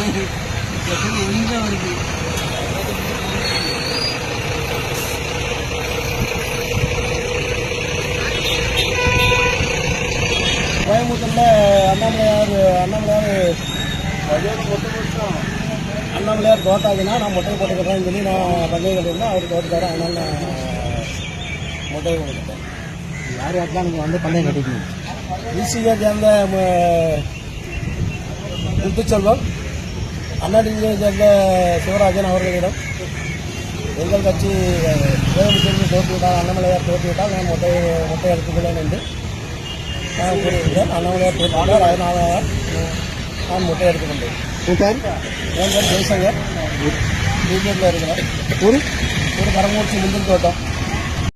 கொஞ்சம் கோயம்புத்தூரில் அண்ணாமலையார் அண்ணாமலையார் அண்ணாமலையார் தோட்டாதுன்னா நான் மொட்டை போட்டுக்கிறேன்னு சொல்லி நான் பஞ்சை கட்டியிருந்தேன். அவர் தோட்டத்தாரு அதனால் நான் மொட்டை போட்டுக்கிட்டேன். யார் யார் தான் நீங்கள் வந்து பந்தயம் கட்டிக்கணும் ஈசியை சேர்ந்த முத்துச்செல்வம் அண்ணாடியை சேர்ந்த சிவராஜன் அவர்களிடம் எங்கள் கட்சி கோயம்புத்தூருக்கு தோற்று விட்டால் அண்ணாமலையார் தோற்று விட்டால் நான் மொட்டை மொட்டை எடுத்துக்கொள்ளேன் என்று நான் கூறியிருந்தேன். அண்ணாமலையார் தோற்று விட்டார் அதனால் நான் மொட்டை எடுத்துக்கொண்டேன் என் பேர் ஜெய்சங்கர். பிஜேபியில் இருக்கிறேன். ஊர் ஒரு கரமூர்ச்சி முந்திரி தோட்டம்.